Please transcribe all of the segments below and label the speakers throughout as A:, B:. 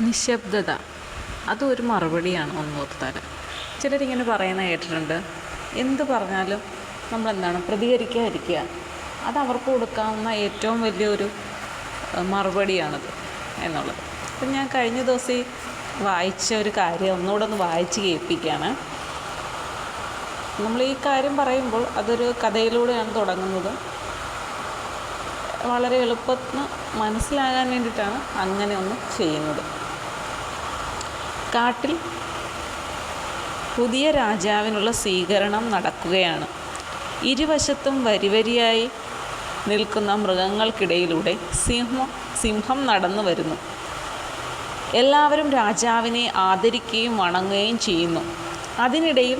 A: നിശബ്ദത. അതൊരു മറുപടിയാണ് ഒന്നോർത്താൽ ചിലരിങ്ങനെ പറയുന്ന കേട്ടിട്ടുണ്ട്. എന്ത് പറഞ്ഞാലും നമ്മളെന്താണ് പ്രതികരിക്കാതിരിക്കുക. അത് അവർക്ക് കൊടുക്കാവുന്ന ഏറ്റവും വലിയൊരു മറുപടിയാണത് എന്നുള്ളത്. അപ്പം ഞാൻ കഴിഞ്ഞ ദിവസം ഈ വായിച്ച ഒരു കാര്യം ഒന്നുകൂടെ ഒന്ന് വായിച്ച് കേൾപ്പിക്കുകയാണ്. നമ്മൾ ഈ കാര്യം പറയുമ്പോൾ അതൊരു കഥയിലൂടെയാണ് തുടങ്ങുന്നത്. വളരെ എളുപ്പത്തിന് മനസ്സിലാകാൻ വേണ്ടിയിട്ടാണ് അങ്ങനെ ഒന്ന് ചെയ്യുന്നത്. കാട്ടിൽ പുതിയ രാജാവിനുള്ള സ്വീകരണം നടക്കുകയാണ്. ഇരുവശത്തും വരിവരിയായി നിൽക്കുന്ന മൃഗങ്ങൾക്കിടയിലൂടെ സിംഹം സിംഹം നടന്നു വരുന്നു. എല്ലാവരും രാജാവിനെ ആദരിക്കുകയും വണങ്ങുകയും ചെയ്യുന്നു. അതിനിടയിൽ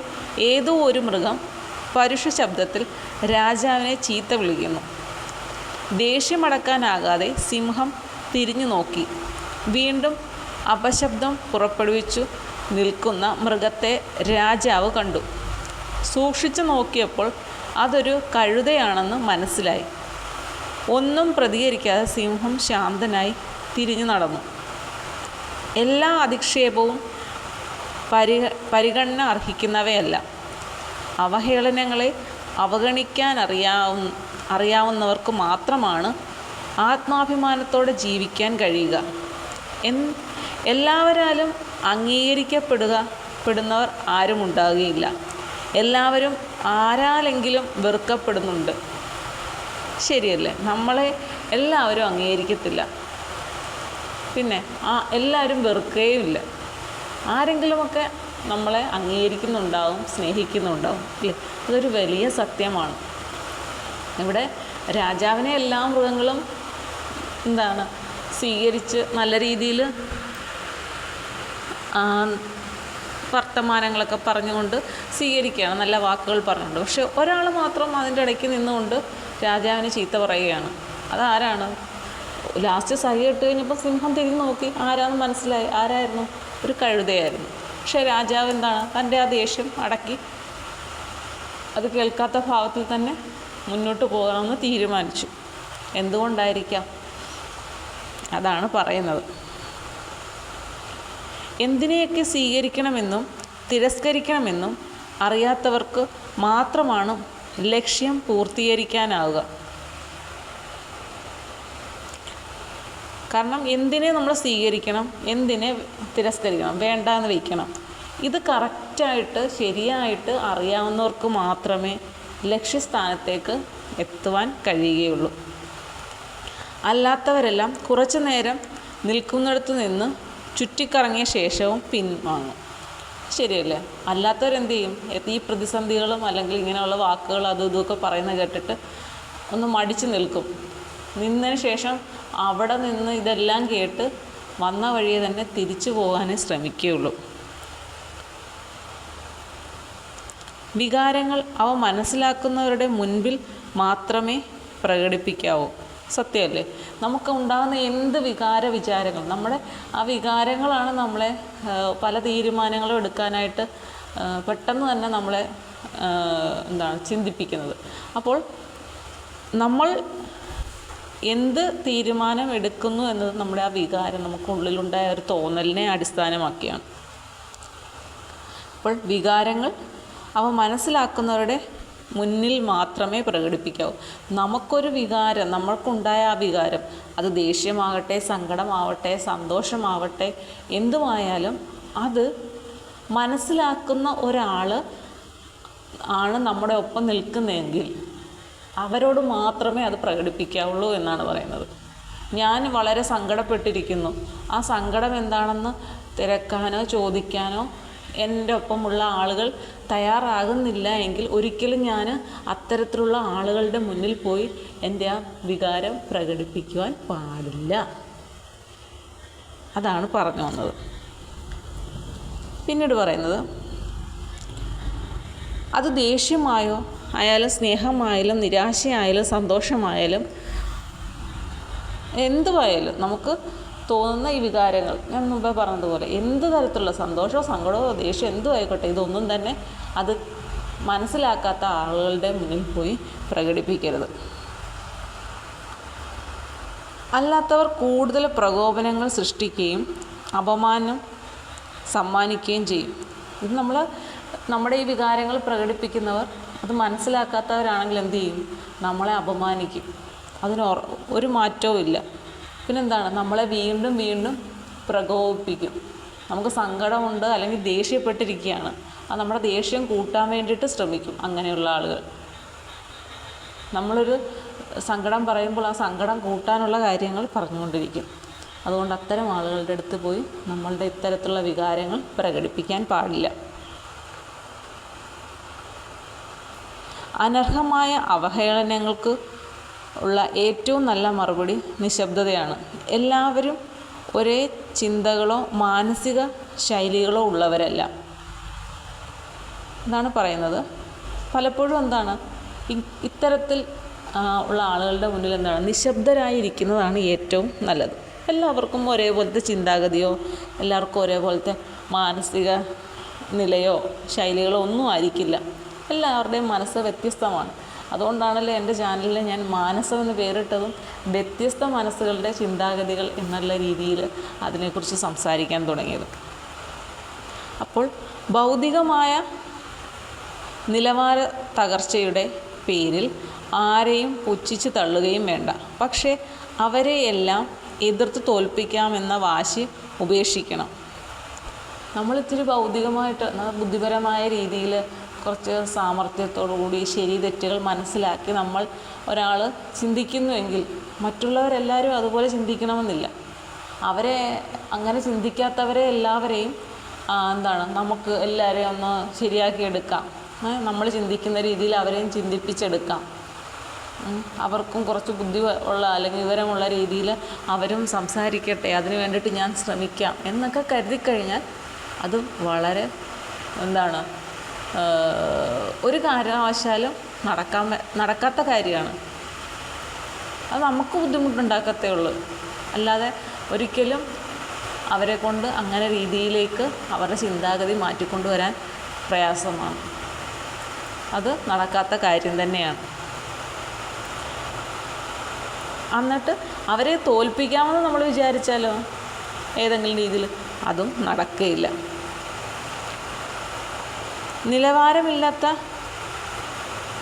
A: ഏതോ ഒരു മൃഗം പരുഷ ശബ്ദത്തിൽ രാജാവിനെ ചീത്ത വിളിക്കുന്നു. ദേഷ്യമടക്കാനാകാതെ സിംഹം തിരിഞ്ഞു നോക്കി വീണ്ടും അപശബ്ദം പുറപ്പെടുവിച്ചു നിൽക്കുന്ന മൃഗത്തെ രാജാവ് കണ്ടു. സൂക്ഷിച്ചു നോക്കിയപ്പോൾ അതൊരു കഴുതയാണെന്ന് മനസ്സിലായി. ഒന്നും പ്രതികരിക്കാതെ സിംഹം ശാന്തനായി തിരിഞ്ഞു നടന്നു. എല്ലാ അധിക്ഷേപവും പരിഗ പരിഗണന അർഹിക്കുന്നവയല്ല. അവഹേളനങ്ങളെ അവഗണിക്കാൻ അറിയാവുന്ന അറിയാവുന്നവർക്ക് മാത്രമാണ് ആത്മാഭിമാനത്തോടെ ജീവിക്കാൻ കഴിയുക. എൻ എല്ലാവരാലും അംഗീകരിക്കപ്പെടുക പെടുന്നവർ ആരും ഉണ്ടാകുകയില്ല. എല്ലാവരും ആരാലെങ്കിലും വെറുക്കപ്പെടുന്നുണ്ട്. ശരിയല്ലേ? നമ്മളെ എല്ലാവരും അംഗീകരിക്കത്തില്ല. പിന്നെ ആ എല്ലാവരും വെറുക്കുകയുമില്ല. ആരെങ്കിലുമൊക്കെ നമ്മളെ അംഗീകരിക്കുന്നുണ്ടാവും സ്നേഹിക്കുന്നുണ്ടാവും അല്ലേ? അതൊരു വലിയ സത്യമാണ്. ഇവിടെ രാജാവിനെ എല്ലാ മൃഗങ്ങളും എന്താണ് സ്വീകരിച്ച് നല്ല രീതിയിൽ വർത്തമാനങ്ങളൊക്കെ പറഞ്ഞുകൊണ്ട് സ്വീകരിക്കുകയാണ്. നല്ല വാക്കുകൾ പറഞ്ഞുകൊണ്ട്. പക്ഷെ ഒരാൾ മാത്രം അതിന്റെ ഇടയ്ക്ക് നിന്നുകൊണ്ട് രാജാവിനെ ചീത്ത പറയുകയാണ്. അതാരാണ്? ലാസ്റ്റ് സഹി ഇട്ട് കഴിഞ്ഞപ്പോൾ സിംഹം തിരിഞ്ഞു നോക്കി. ആരാന്ന് മനസ്സിലായി. ആരായിരുന്നു? ഒരു കഴുതയായിരുന്നു. പക്ഷേ രാജാവ് എന്താണ്? തന്റെ ആ ദേഷ്യം അടക്കി അത് കേൾക്കാത്ത ഭാവത്തിൽ തന്നെ മുന്നോട്ട് പോകാമെന്ന് തീരുമാനിച്ചു. എന്തുകൊണ്ടായിരിക്കാം? അതാണ് പറയുന്നത്. എന്തിനെയൊക്കെ സ്വീകരിക്കണമെന്നും തിരസ്കരിക്കണമെന്നും അറിയാത്തവർക്ക് മാത്രമാണ് ലക്ഷ്യം പൂർത്തീകരിക്കാനാവുക. കാരണം എന്തിനെ നമ്മൾ സ്വീകരിക്കണം എന്തിനെ തിരസ്കരിക്കണം വേണ്ട എന്ന് വയ്ക്കണം ഇത് കറക്റ്റായിട്ട് ശരിയായിട്ട് അറിയാവുന്നവർക്ക് മാത്രമേ ലക്ഷ്യസ്ഥാനത്തേക്ക് എത്തുവാൻ കഴിയുകയുള്ളൂ. അല്ലാത്തവരെല്ലാം കുറച്ചു നേരം നിൽക്കുന്നിടത്ത് നിന്ന് ചുറ്റിക്കറങ്ങിയ ശേഷവും പിൻവാങ്ങും ശരിയല്ലേ? അല്ലാത്തവരെന്ത് ചെയ്യും ഈ പ്രതിസന്ധികളും അല്ലെങ്കിൽ ഇങ്ങനെയുള്ള വാക്കുകൾ അതും ഇതുമൊക്കെ പറയുന്നത് കേട്ടിട്ട് ഒന്ന് മടിച്ചു നിൽക്കും. നിന്നതിന് ശേഷം അവിടെ നിന്ന് ഇതെല്ലാം കേട്ട് വന്ന വഴിയെ തന്നെ തിരിച്ചു പോകാനേ ശ്രമിക്കുകയുള്ളൂ. വികാരങ്ങൾ അവ മനസ്സിലാക്കുന്നവരുടെ മുൻപിൽ മാത്രമേ പ്രകടിപ്പിക്കാവൂ. സത്യമല്ലേ? നമുക്ക് ഉണ്ടാകുന്ന എന്ത് വികാര വിചാരങ്ങൾ? നമ്മുടെ ആ വികാരങ്ങളാണ് നമ്മളെ പല തീരുമാനങ്ങളും എടുക്കാനായിട്ട് പെട്ടെന്ന് തന്നെ നമ്മളെ എന്താണ് ചിന്തിപ്പിക്കുന്നത്. അപ്പോൾ നമ്മൾ എന്ത് തീരുമാനം എടുക്കുന്നു എന്നത് നമ്മുടെ ആ വികാരം നമുക്കുള്ളിലുണ്ടായ ഒരു തോന്നലിനെ അടിസ്ഥാനമാക്കിയാണ്. അപ്പോൾ വികാരങ്ങൾ അവ മനസ്സിലാക്കുന്നവരുടെ മുന്നിൽ മാത്രമേ പ്രകടിപ്പിക്കാവൂ. നമുക്കൊരു വികാരം നമ്മൾക്കുണ്ടായ ആ വികാരം അത് ദേഷ്യമാകട്ടെ സങ്കടമാവട്ടെ സന്തോഷമാവട്ടെ എന്തുമായാലും അത് മനസ്സിലാക്കുന്ന ഒരാൾ ആണ് നമ്മുടെ ഒപ്പം നിൽക്കുന്നതെങ്കിൽ അവരോട് മാത്രമേ അത് പ്രകടിപ്പിക്കാവുള്ളൂ എന്നാണ് പറയുന്നത്. ഞാൻ വളരെ സങ്കടപ്പെട്ടിരിക്കുന്നു. ആ സങ്കടം എന്താണെന്ന് തിരക്കാനോ ചോദിക്കാനോ എന്റെ ഒപ്പമുള്ള ആളുകൾ തയ്യാറാകുന്നില്ല എങ്കിൽ ഒരിക്കലും ഞാൻ അത്തരത്തിലുള്ള ആളുകളുടെ മുന്നിൽ പോയി എന്റെ ആ വികാരം പ്രകടിപ്പിക്കുവാൻ പാടില്ല. അതാണ് പറഞ്ഞു വന്നത്. പിന്നീട് പറയുന്നത് അത് ദേഷ്യമായോ ആയാലും സ്നേഹമായാലും നിരാശയായാലും സന്തോഷമായാലും എന്തുമായാലും നമുക്ക് തോന്നുന്ന ഈ വികാരങ്ങൾ. ഞാൻ മുമ്പേ പറഞ്ഞതുപോലെ എന്ത് തരത്തിലുള്ള സന്തോഷമോ സങ്കടമോ ദേഷ്യം എന്തും ആയിക്കോട്ടെ ഇതൊന്നും തന്നെ അത് മനസ്സിലാക്കാത്ത ആളുകളുടെ മുന്നിൽ പോയി പ്രകടിപ്പിക്കരുത്. അല്ലാത്തവർ കൂടുതൽ പ്രകോപനങ്ങൾ സൃഷ്ടിക്കുകയും അപമാനം സമ്മാനിക്കുകയും ചെയ്യും. ഇത് നമ്മൾ നമ്മുടെ ഈ വികാരങ്ങൾ പ്രകടിപ്പിക്കുന്നവർ അത് മനസ്സിലാക്കാത്തവരാണെങ്കിൽ എന്ത് ചെയ്യും? നമ്മളെ അപമാനിക്കും. അതിന് ഒരു മാറ്റവും ഇല്ല. പിന്നെന്താണ്? നമ്മളെ വീണ്ടും വീണ്ടും പ്രകോപിപ്പിക്കും. നമുക്ക് സങ്കടമുണ്ട് അല്ലെങ്കിൽ ദേഷ്യപ്പെട്ടിരിക്കുകയാണ്. അത് നമ്മുടെ ദേഷ്യം കൂട്ടാൻ വേണ്ടിയിട്ട് ശ്രമിക്കും അങ്ങനെയുള്ള ആളുകൾ. നമ്മളൊരു സങ്കടം പറയുമ്പോൾ ആ സങ്കടം കൂട്ടാനുള്ള കാര്യങ്ങൾ പറഞ്ഞുകൊണ്ടിരിക്കും. അതുകൊണ്ട് അത്തരം ആളുകളുടെ അടുത്ത് പോയി നമ്മളുടെ ഇത്തരത്തിലുള്ള വികാരങ്ങൾ പ്രകടിപ്പിക്കാൻ പാടില്ല. അനർഹമായ അവഹേളനങ്ങൾക്ക് ഉള്ള ഏറ്റവും നല്ല മറുപടി നിശബ്ദതയാണ്. എല്ലാവരും ഒരേ ചിന്തകളോ മാനസിക ശൈലികളോ ഉള്ളവരല്ല. എന്നാണ് പറയുന്നത്. പലപ്പോഴും എന്താണ്? ഇത്തരത്തിൽ ഉള്ള ആളുകളുടെ മുന്നിൽ എന്താണ്? നിശബ്ദരായിരിക്കുന്നതാണ് ഏറ്റവും നല്ലത്. എല്ലാവർക്കും ഒരേപോലത്തെ ചിന്താഗതിയോ എല്ലാവർക്കും ഒരേപോലത്തെ മാനസിക നിലയോ ശൈലികളോ ഒന്നും ആയിരിക്കില്ല. എല്ലാവരുടെയും മനസ്സ് വ്യത്യസ്തമാണ്. അതുകൊണ്ടാണല്ലോ എന്റെ ചാനലിൽ ഞാൻ മാനസം എന്ന് പേരിട്ടതും വ്യത്യസ്ത മനസ്സുകളുടെ ചിന്താഗതികൾ എന്നുള്ള രീതിയിൽ അതിനെക്കുറിച്ച് സംസാരിക്കാൻ തുടങ്ങിയത്. അപ്പോൾ ഭൗതികമായ നിലവാര തകർച്ചയുടെ പേരിൽ ആരെയും പുച്ഛിച്ച് തള്ളുകയും വേണ്ട. പക്ഷേ അവരെയെല്ലാം എതിർത്ത് തോൽപ്പിക്കാമെന്ന വാശി ഉപേക്ഷിക്കണം. നമ്മളിത്തിരി ഭൗതികമായിട്ട് ബുദ്ധിപരമായ രീതിയിൽ കുറച്ച് സാമർഥ്യത്തോടു കൂടി ശരി തെറ്റുകൾ മനസ്സിലാക്കി നമ്മൾ ഒരാൾ ചിന്തിക്കുന്നുവെങ്കിൽ മറ്റുള്ളവരെല്ലാവരും അതുപോലെ ചിന്തിക്കണമെന്നില്ല അവരെ അങ്ങനെ ചിന്തിക്കാത്തവരെ എല്ലാവരെയും എന്താണ് നമുക്ക് എല്ലാവരെയും ഒന്ന് ശരിയാക്കി എടുക്കാം നമ്മൾ ചിന്തിക്കുന്ന രീതിയിൽ അവരെയും ചിന്തിപ്പിച്ചെടുക്കാം. അവർക്കും കുറച്ച് ബുദ്ധി ഉള്ള അല്ലെങ്കിൽ വിവരമുള്ള രീതിയിൽ അവരും സംസാരിക്കട്ടെ അതിന് വേണ്ടിയിട്ട് ഞാൻ ശ്രമിക്കാം എന്നൊക്കെ കരുതിക്കഴിഞ്ഞാൽ അത് വളരെ എന്താണ് ഒരു കാരണവശാലും നടക്കാൻ നടക്കാത്ത കാര്യമാണ്. അത് നമുക്ക് ബുദ്ധിമുട്ടുണ്ടാക്കത്തേ ഉള്ളൂ. അല്ലാതെ ഒരിക്കലും അവരെ കൊണ്ട് അങ്ങനെ രീതിയിലേക്ക് അവരുടെ ചിന്താഗതി മാറ്റിക്കൊണ്ടുവരാൻ പ്രയാസമാണ്. അത് നടക്കാത്ത കാര്യം തന്നെയാണ്. എന്നിട്ട് അവരെ തോൽപ്പിക്കാമെന്ന് നമ്മൾ വിചാരിച്ചാലോ? ഏതെങ്കിലും രീതിയിൽ അതും നടക്കുകയില്ല നിലവാരമില്ലാത്ത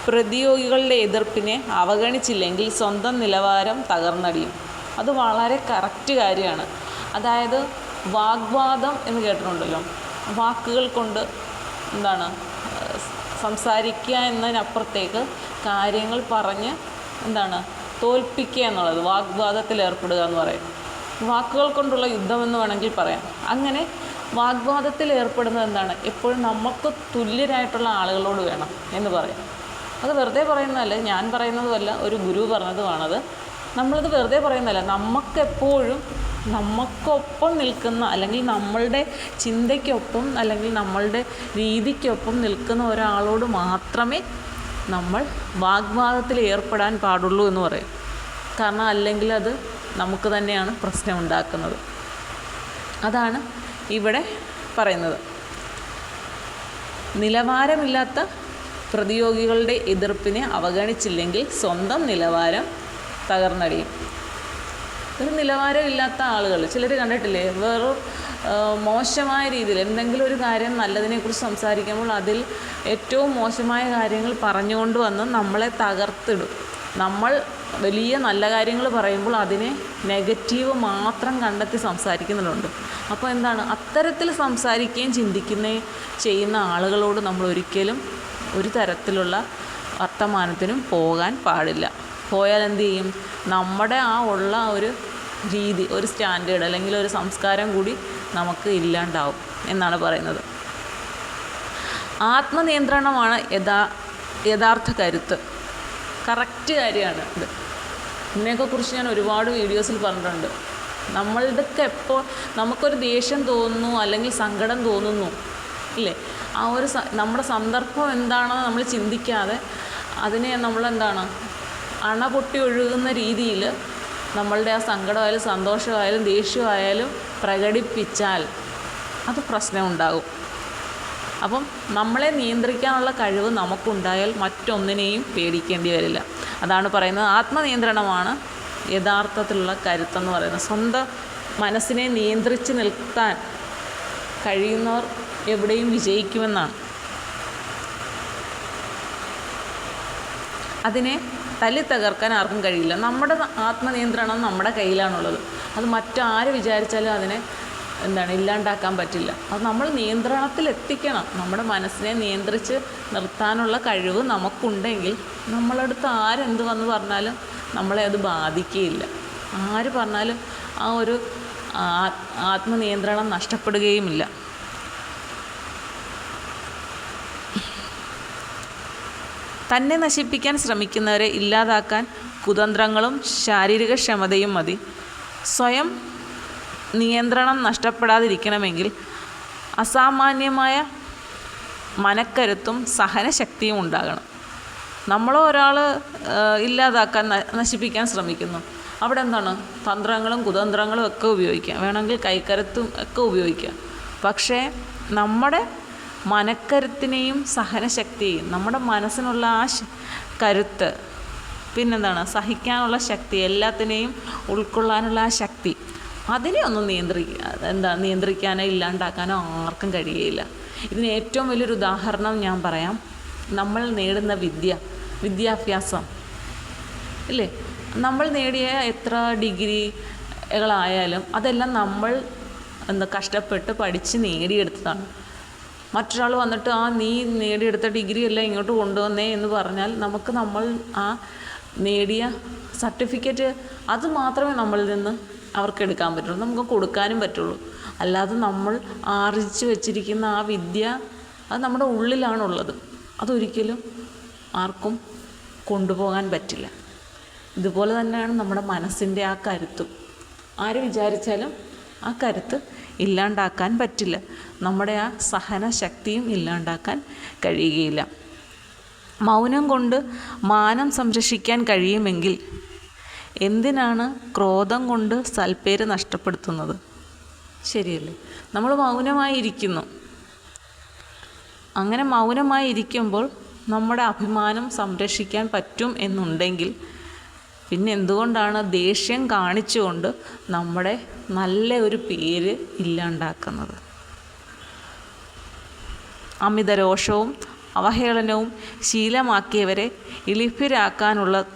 A: പ്രതിയോഗികളുടെ എതിർപ്പിനെ അവഗണിച്ചില്ലെങ്കിൽ സ്വന്തം നിലവാരം തകർന്നടിയും. അത് വളരെ കറക്റ്റ് കാര്യമാണ്. അതായത് വാഗ്വാദം എന്ന് കേട്ടിട്ടുണ്ടല്ലോ. വാക്കുകൾ കൊണ്ട് എന്താണ് സംസാരിക്കുക എന്നതിനപ്പുറത്തേക്ക് കാര്യങ്ങൾ പറഞ്ഞ് എന്താണ് തോൽപ്പിക്കുക എന്നുള്ളത് വാഗ്വാദത്തിൽ ഏർപ്പെടുക എന്ന് പറയും. വാക്കുകൾ കൊണ്ടുള്ള യുദ്ധമെന്ന് വേണമെങ്കിൽ പറയാം. അങ്ങനെ വാഗ്വാദത്തിൽ ഏർപ്പെടുന്നത് എന്താണ്? എപ്പോഴും നമുക്ക് തുല്യരായിട്ടുള്ള ആളുകളോട് വേണം എന്ന് പറയും. അത് വെറുതെ പറയുന്നതല്ല ഞാൻ പറയുന്നതുമല്ല ഒരു ഗുരു പറഞ്ഞതുമാണത്. നമ്മളിത് വെറുതെ പറയുന്നതല്ല. നമുക്കെപ്പോഴും നമുക്കൊപ്പം നിൽക്കുന്ന അല്ലെങ്കിൽ നമ്മളുടെ ചിന്തയ്ക്കൊപ്പം അല്ലെങ്കിൽ നമ്മളുടെ രീതിക്കൊപ്പം നിൽക്കുന്ന ഒരാളോട് മാത്രമേ നമ്മൾ വാഗ്വാദത്തിൽ ഏർപ്പെടാൻ പാടുള്ളൂ എന്ന് പറയും. കാരണം അല്ലെങ്കിൽ അത് നമുക്ക് തന്നെയാണ് പ്രശ്നം ഉണ്ടാക്കുന്നത്. അതാണ് ഇവിടെ പറയുന്നത്. നിലവാരമില്ലാത്ത പ്രതിയോഗികളുടെ എതിർപ്പിനെ അവഗണിച്ചില്ലെങ്കിൽ സ്വന്തം നിലവാരം തകർന്നടിയും. ഒരു നിലവാരമില്ലാത്ത ആളുകൾ ചിലർ കണ്ടിട്ടില്ലേ? വെറും മോശമായ രീതിയിൽ എന്തെങ്കിലും ഒരു കാര്യം നല്ലതിനെക്കുറിച്ച് സംസാരിക്കുമ്പോൾ അതിൽ ഏറ്റവും മോശമായ കാര്യങ്ങൾ പറഞ്ഞുകൊണ്ട് വന്ന് നമ്മളെ തകർത്തിടും. നമ്മൾ വലിയ നല്ല കാര്യങ്ങൾ പറയുമ്പോൾ അതിനെ നെഗറ്റീവ് മാത്രം കണ്ടെത്തി സംസാരിക്കുന്നുണ്ട്. അപ്പോൾ എന്താണ്? അത്തരത്തിൽ സംസാരിക്കുകയും ചിന്തിക്കുകയും ചെയ്യുന്ന ആളുകളോട് നമ്മൾ ഒരിക്കലും ഒരു തരത്തിലുള്ള വർത്തമാനത്തിനും പോകാൻ പാടില്ല. പോയാൽ എന്ത് ചെയ്യും? നമ്മുടെ ആ ഉള്ള ഒരു രീതി ഒരു സ്റ്റാൻഡേർഡ് അല്ലെങ്കിൽ ഒരു സംസ്കാരം കൂടി നമുക്ക് ഇല്ലാണ്ടാവും എന്നാണ് പറയുന്നത്. ആത്മനിയന്ത്രണമാണ് യഥാ യഥാർത്ഥ കരുത്ത്. കറക്റ്റ് കാര്യമാണ് ഇത്. ഇതിനെയൊക്കെക്കുറിച്ച് ഞാൻ ഒരുപാട് വീഡിയോസിൽ പറഞ്ഞിട്ടുണ്ട്. നമ്മളുടെയൊക്കെ എപ്പോൾ നമുക്കൊരു ദേഷ്യം തോന്നുന്നു അല്ലെങ്കിൽ സങ്കടം തോന്നുന്നു ഇല്ലേ? ആ ഒരു നമ്മുടെ സന്ദർഭം എന്താണെന്ന് നമ്മൾ ചിന്തിക്കാതെ അതിനെ നമ്മളെന്താണ് അണ പൊട്ടി ഒഴുകുന്ന രീതിയിൽ നമ്മളുടെ ആ സങ്കടമായാലും സന്തോഷമായാലും ദേഷ്യമായാലും പ്രകടിപ്പിച്ചാൽ അത് പ്രശ്നമുണ്ടാകും. അപ്പം നമ്മളെ നിയന്ത്രിക്കാനുള്ള കഴിവ് നമുക്കുണ്ടായാൽ മറ്റൊന്നിനെയും പേടിക്കേണ്ടി വരില്ല. അതാണ് പറയുന്നത് ആത്മനിയന്ത്രണമാണ് യഥാർത്ഥത്തിലുള്ള കരുത്തെന്ന് പറയുന്നത്. സ്വന്തം മനസ്സിനെ നിയന്ത്രിച്ച് നിൽക്കാൻ കഴിയുന്നവർ എവിടെയും വിജയിക്കുമെന്നാണ്. അതിനെ തല്ലി തകർക്കാൻ ആർക്കും കഴിയില്ല. നമ്മുടെ ആത്മനിയന്ത്രണം നമ്മുടെ കയ്യിലാണുള്ളത്. അത് മറ്റാര് വിചാരിച്ചാലും അതിനെ എന്താണ് ഇല്ലാണ്ടാക്കാൻ പറ്റില്ല. അത് നമ്മൾ നിയന്ത്രണത്തിൽ എത്തിക്കണം നമ്മുടെ മനസ്സിനെ നിയന്ത്രിച്ച് നിർത്താനുള്ള കഴിവ് നമുക്കുണ്ടെങ്കിൽ നമ്മളടുത്ത് ആരെന്ത് വന്ന് പറഞ്ഞാലും നമ്മളെ അത് ബാധിക്കുകയില്ല. ആര് പറഞ്ഞാലും ആ ഒരു ആത്മനിയന്ത്രണം നഷ്ടപ്പെടുകയുമില്ല. തന്നെ നശിപ്പിക്കാൻ ശ്രമിക്കുന്നവരെ ഇല്ലാതാക്കാൻ കുതന്ത്രങ്ങളും ശാരീരിക ക്ഷമതയും മതി. സ്വയം നിയന്ത്രണം നഷ്ടപ്പെടാതിരിക്കണമെങ്കിൽ അസാമാന്യമായ മനക്കരുത്തും സഹനശക്തിയും ഉണ്ടാകണം. നമ്മളോ ഒരാൾ ഇല്ലാതാക്കാൻ നശിപ്പിക്കാൻ ശ്രമിക്കുന്നു. അവിടെ എന്താണ്? തന്ത്രങ്ങളും കുതന്ത്രങ്ങളും ഒക്കെ ഉപയോഗിക്കാം. വേണമെങ്കിൽ കൈക്കരുത്തും ഒക്കെ ഉപയോഗിക്കാം. പക്ഷേ നമ്മുടെ മനക്കരുത്തിനെയും സഹനശക്തിയും നമ്മുടെ മനസ്സിനുള്ള ആ കരുത്ത് പിന്നെന്താണ്? സഹിക്കാനുള്ള ശക്തി എല്ലാത്തിനെയും ഉൾക്കൊള്ളാനുള്ള ആ ശക്തി അതിനെ ഒന്നും നിയന്ത്രിക്കുക എന്താ നിയന്ത്രിക്കാനോ ഇല്ലാണ്ടാക്കാനോ ആർക്കും കഴിയുകയില്ല ഇതിന് ഏറ്റവും വലിയൊരു ഉദാഹരണം ഞാൻ പറയാം. നമ്മൾ നേടുന്ന വിദ്യ വിദ്യാഭ്യാസം. അല്ലേ നമ്മൾ നേടിയ എത്ര ഡിഗ്രികളായാലും അതെല്ലാം നമ്മൾ എന്താ കഷ്ടപ്പെട്ട് പഠിച്ച് നേടിയെടുത്തതാണ്. മറ്റൊരാൾ വന്നിട്ട് ആ നീ നേടിയെടുത്ത ഡിഗ്രി എല്ലാം ഇങ്ങോട്ട് കൊണ്ടുവന്നേ എന്ന് പറഞ്ഞാൽ നമുക്ക് നമ്മൾ ആ നേടിയ സർട്ടിഫിക്കറ്റ് അത് മാത്രമേ നമ്മളിൽ നിന്ന് അവർക്ക് എടുക്കാൻ പറ്റുള്ളൂ. നമുക്ക് കൊടുക്കാനും പറ്റുള്ളൂ. അല്ലാതെ നമ്മൾ ആർജിച്ച് വെച്ചിരിക്കുന്ന ആ വിദ്യ അത് നമ്മുടെ ഉള്ളിലാണുള്ളത്. അതൊരിക്കലും ആർക്കും കൊണ്ടുപോകാൻ പറ്റില്ല. ഇതുപോലെ തന്നെയാണ് നമ്മുടെ മനസ്സിന്റെ ആ കരുത്തും. ആര് വിചാരിച്ചാലും ആ കരുത്ത് ഇല്ലാണ്ടാക്കാൻ പറ്റില്ല. നമ്മുടെ ആ സഹന ശക്തിയും ഇല്ലാണ്ടാക്കാൻ കഴിയുകയില്ല. മൗനം കൊണ്ട് മാനം സംരക്ഷിക്കാൻ കഴിയുമെങ്കിൽ എന്തിനാണ് ക്രോധം കൊണ്ട് സൽപ്പേര് നഷ്ടപ്പെടുത്തുന്നത്? ശരിയല്ലേ. നമ്മൾ മൗനമായി ഇരിക്കുന്നു അങ്ങനെ മൗനമായി ഇരിക്കുമ്പോൾ നമ്മുടെ അഭിമാനം സംരക്ഷിക്കാൻ പറ്റും എന്നുണ്ടെങ്കിൽ പിന്നെ എന്തുകൊണ്ടാണ് ദേഷ്യം കാണിച്ചുകൊണ്ട് നമ്മുടെ നല്ല ഒരു പേര് ഇല്ലാണ്ടാക്കുന്നത്? അമിത രോഷവും അവഹേളനവും ശീലമാക്കിയവരെ ഇളിഭ്യരാക്കാനുള്ള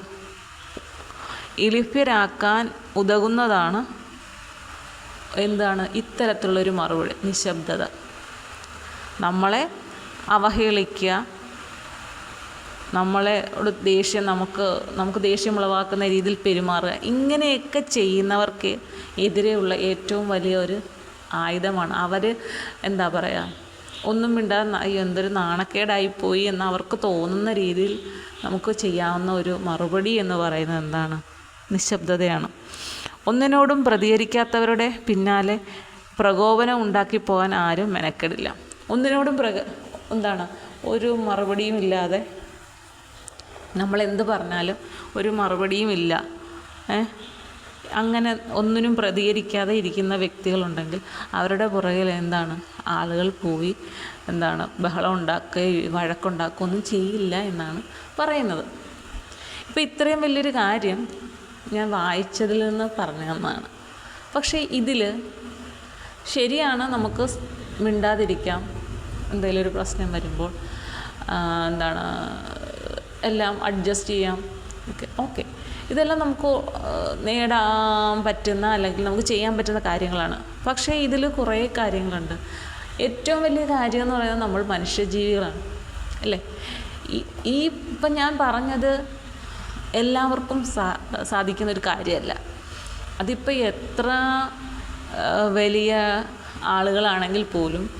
A: ഇളിഭ്യരാക്കാൻ ഉതകുന്നതാണ് എന്താണ് ഇത്തരത്തിലുള്ളൊരു മറുപടി നിശബ്ദത. നമ്മളെ അവഹേളിക്കുക നമ്മളെ ദേഷ്യം നമുക്ക് നമുക്ക് ദേഷ്യം ഉളവാക്കുന്ന രീതിയിൽ പെരുമാറുക ഇങ്ങനെയൊക്കെ ചെയ്യുന്നവർക്ക് എതിരെയുള്ള ഏറ്റവും വലിയ ഒരു ആയുധമാണ്. അവർ എന്താ പറയുക ഒന്നും അയ്യോ എന്തൊരു നാണക്കേടായിപ്പോയി എന്ന് അവർക്ക് തോന്നുന്ന രീതിയിൽ നമുക്ക് ചെയ്യാവുന്ന ഒരു മറുപടി എന്ന് പറയുന്നത് എന്താണ്? നിശബ്ദതയാണ്. ഒന്നിനോടും പ്രതികരിക്കാത്തവരുടെ പിന്നാലെ പ്രകോപനം ഉണ്ടാക്കി പോകാൻ ആരും മെനക്കെടില്ല. ഒന്നിനോടും പ്രക എന്താണ് ഒരു മറുപടിയും ഇല്ലാതെ നമ്മൾ എന്ത് പറഞ്ഞാലും ഒരു മറുപടിയും ഇല്ല. അങ്ങനെ ഒന്നിനും പ്രതികരിക്കാതെ ഇരിക്കുന്ന വ്യക്തികളുണ്ടെങ്കിൽ അവരുടെ പുറകിൽ എന്താണ് ആളുകൾ പോയി എന്താണ് ബഹളം ഉണ്ടാക്കുകയും വഴക്കുണ്ടാക്കുകയൊന്നും ചെയ്യില്ല എന്നാണ് പറയുന്നത്. ഇപ്പോൾ ഇത്രയും വലിയൊരു കാര്യം ഞാൻ വായിച്ചതിൽ നിന്ന് പറഞ്ഞു തന്നതാണ് പക്ഷേ ഇതിൽ ശരിയാണ് നമുക്ക് മിണ്ടാതിരിക്കാം. എന്തെങ്കിലും ഒരു പ്രശ്നം വരുമ്പോൾ എന്താണ് എല്ലാം അഡ്ജസ്റ്റ് ചെയ്യാം. Okay okay. ഇതെല്ലാം നമുക്ക് നേടാൻ പറ്റുന്ന അല്ലെങ്കിൽ നമുക്ക് ചെയ്യാൻ പറ്റുന്ന കാര്യങ്ങളാണ്. പക്ഷേ ഇതിൽ കുറേ കാര്യങ്ങളുണ്ട്. ഏറ്റവും വലിയ കാര്യം എന്ന് പറയുന്നത് നമ്മൾ മനുഷ്യജീവികളാണ്. അല്ലേ? ഈ ഇപ്പം ഞാൻ പറഞ്ഞത് എല്ലാവർക്കും സാ സാധിക്കുന്ന ഒരു കാര്യമല്ല. അതിപ്പോൾ എത്ര വലിയ ആളുകളാണെങ്കിൽ പോലും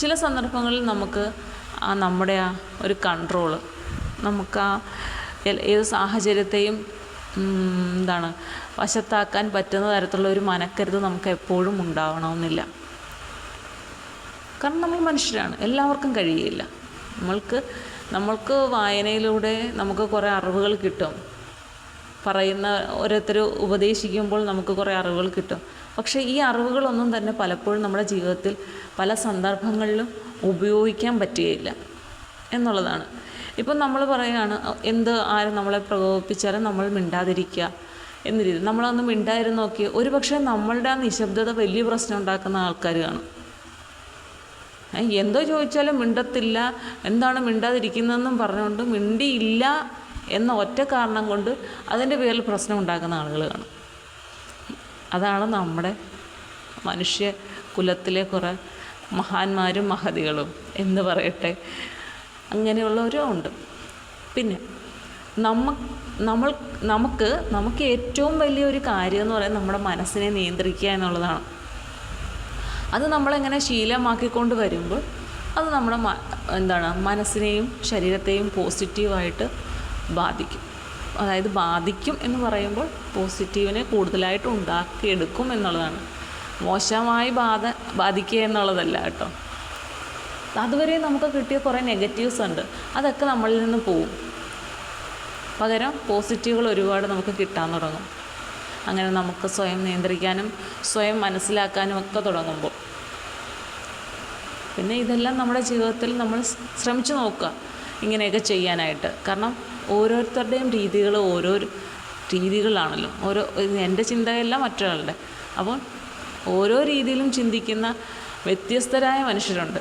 A: ചില സന്ദർഭങ്ങളിൽ നമുക്ക് ആ നമ്മുടെ ആ ഒരു കൺട്രോൾ നമുക്ക് ആ ഏത് സാഹചര്യത്തെയും എന്താണ് വശത്താക്കാൻ പറ്റുന്ന തരത്തിലുള്ള ഒരു മനക്കരുത് നമുക്ക് എപ്പോഴും ഉണ്ടാവണമെന്നില്ല. കാരണം നമ്മൾ മനുഷ്യരാണ് എല്ലാവർക്കും കഴിയില്ല. നമ്മൾക്ക് നമ്മൾക്ക് വായനയിലൂടെ നമുക്ക് കുറേ അറിവുകൾ കിട്ടും. പറയുന്ന ഓരോരുത്തർ ഉപദേശിക്കുമ്പോൾ നമുക്ക് കുറേ അറിവുകൾ കിട്ടും. പക്ഷേ ഈ അറിവുകളൊന്നും തന്നെ പലപ്പോഴും നമ്മുടെ ജീവിതത്തിൽ പല സന്ദർഭങ്ങളിലും ഉപയോഗിക്കാൻ പറ്റുകയില്ല എന്നുള്ളതാണ്. ഇപ്പം നമ്മൾ പറയുകയാണ് എന്ത് ആരും നമ്മളെ പ്രകോപിപ്പിച്ചാലും നമ്മൾ മിണ്ടാതിരിക്കുക എന്ന രീതി. നമ്മളൊന്ന് മിണ്ടായിരുന്നു നോക്കി ഒരു പക്ഷേ നമ്മളുടെ ആ നിശബ്ദത വലിയ പ്രശ്നം ഉണ്ടാക്കുന്ന ആൾക്കാർ കാണും. എന്തോ ചോദിച്ചാലും മിണ്ടത്തില്ല എന്താണ് മിണ്ടാതിരിക്കുന്നതെന്നും പറഞ്ഞുകൊണ്ട് മിണ്ടിയില്ല എന്ന ഒറ്റ കാരണം കൊണ്ട് അതിന്റെ പേരിൽ പ്രശ്നം ഉണ്ടാക്കുന്ന ആളുകൾ കാണും. അതാണ് നമ്മുടെ മനുഷ്യ കുലത്തിലെ കുറേ മഹാന്മാരും മഹതികളും എന്ന് പറയട്ടെ. അങ്ങനെയുള്ളവരും ഉണ്ട്. പിന്നെ നമ്മ നമ്മൾ നമുക്ക് നമുക്ക് ഏറ്റവും വലിയൊരു കാര്യം എന്ന് പറയുന്നത് നമ്മുടെ മനസ്സിനെ നിയന്ത്രിക്കുക എന്നുള്ളതാണ്. അത് നമ്മളെങ്ങനെ ശീലമാക്കിക്കൊണ്ട് വരുമ്പോൾ അത് നമ്മുടെ എന്താണ് മനസ്സിനെയും ശരീരത്തെയും പോസിറ്റീവായിട്ട് ബാധിക്കും. അതായത് ബാധിക്കും എന്ന് പറയുമ്പോൾ പോസിറ്റീവിനെ കൂടുതലായിട്ട് ഉണ്ടാക്കിയെടുക്കും എന്നുള്ളതാണ്. മോശമായി ബാധ ബാധിക്കുക എന്നുള്ളതല്ല കേട്ടോ. അതുവരെ നമുക്ക് കിട്ടിയ കുറേ നെഗറ്റീവ്സ് ഉണ്ട്. അതൊക്കെ നമ്മളിൽ നിന്ന് പോവും. പകരം പോസിറ്റീവുകൾ ഒരുപാട് നമുക്ക് കിട്ടാൻ തുടങ്ങും. അങ്ങനെ നമുക്ക് സ്വയം നിയന്ത്രിക്കാനും സ്വയം മനസ്സിലാക്കാനും ഒക്കെ തുടങ്ങുമ്പോൾ. പിന്നെ ഇതെല്ലാം നമ്മുടെ ജീവിതത്തിൽ നമ്മൾ ശ്രമിച്ചു നോക്കുക. ഇങ്ങനെയൊക്കെ ചെയ്യാനായിട്ട്. കാരണം ഓരോരുത്തരുടെയും രീതികൾ ഓരോ രീതികളാണല്ലോ. ഓരോ എന്റെ ചിന്തയല്ല മറ്റൊരാളുടെ. അപ്പോൾ ഓരോ രീതിയിലും ചിന്തിക്കുന്ന വ്യത്യസ്തരായ മനുഷ്യരുണ്ട്.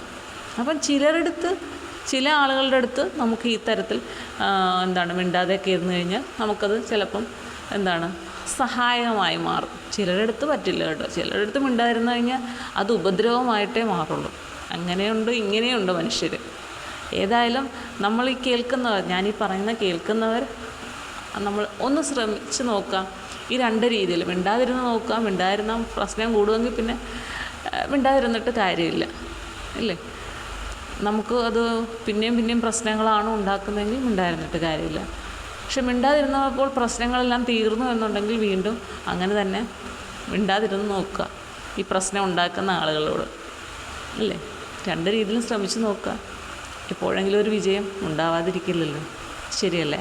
A: അപ്പം ചിലരെടുത്ത് ചില ആളുകളുടെ അടുത്ത് നമുക്ക് ഈ തരത്തിൽ എന്താണ് മിണ്ടാതെയൊക്കെ ഇരുന്ന് കഴിഞ്ഞാൽ നമുക്കത് ചിലപ്പം എന്താണ് സഹായകമായി മാറും. ചിലരെടുത്ത് പറ്റില്ല കേട്ടോ. ചിലരുടെ അടുത്ത് മിണ്ടാതിരുന്നു കഴിഞ്ഞാൽ അത് ഉപദ്രവമായിട്ടേ മാറുള്ളൂ. അങ്ങനെയുണ്ട് ഇങ്ങനെയുണ്ട് മനുഷ്യർ ഏതായാലും നമ്മൾ ഈ കേൾക്കുന്നവർ ഞാനീ പറയുന്ന കേൾക്കുന്നവർ നമ്മൾ ഒന്ന് ശ്രമിച്ച് നോക്കാം. ഈ രണ്ട് രീതിയിൽ മിണ്ടാതിരുന്ന് നോക്കാം മിണ്ടാതിരുന്ന പ്രശ്നം കൂടുമെങ്കിൽ പിന്നെ മിണ്ടാതിരുന്നിട്ട് കാര്യമില്ല. ഇല്ലേ? നമുക്ക് അത് പിന്നെയും പിന്നെയും പ്രശ്നങ്ങളാണ് ഉണ്ടാക്കുന്നതെങ്കിൽ മിണ്ടായിരുന്നിട്ട് കാര്യമില്ല. പക്ഷെ മിണ്ടാതിരുന്നപ്പോൾ പ്രശ്നങ്ങളെല്ലാം തീർന്നു എന്നുണ്ടെങ്കിൽ വീണ്ടും അങ്ങനെ തന്നെ മിണ്ടാതിരുന്ന് നോക്കുക. ഈ പ്രശ്നം ഉണ്ടാക്കുന്ന ആളുകളോട്. അല്ലേ രണ്ട് രീതിയിലും ശ്രമിച്ചു നോക്കുക. എപ്പോഴെങ്കിലും ഒരു വിജയം ഉണ്ടാവാതിരിക്കില്ലല്ലോ. ശരിയല്ലേ?